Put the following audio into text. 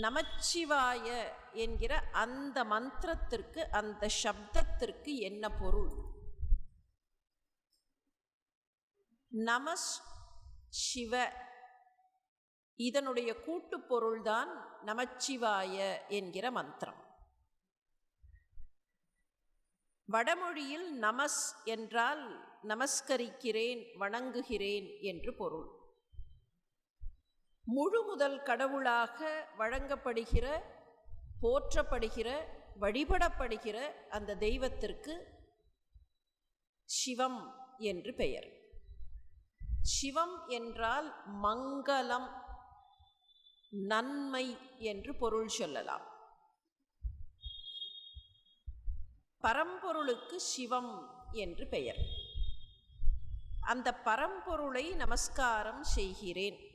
நமச்சிவாய என்கிற அந்த மந்திரத்திற்கு அந்த சப்தத்திற்கு என்ன பொருள்? நமஸ் சிவ. இதனுடைய கூட்டு பொருள்தான் நமச்சிவாய என்கிற மந்திரம். வடமொழியில் நமஸ் என்றால் நமஸ்கரிக்கிறேன் வணங்குகிறேன் என்று பொருள். முழு முதல் கடவுளாக வழங்கப்படுகிற போற்றப்படுகிற வழிபடப்படுகிற அந்த தெய்வத்திற்கு சிவம் என்று பெயர். சிவம் என்றால் மங்களம் நன்மை என்று பொருள் சொல்லலாம். பரம்பொருளுக்கு சிவம் என்று பெயர். அந்த பரம்பொருளை நமஸ்காரம் செய்கிறேன்.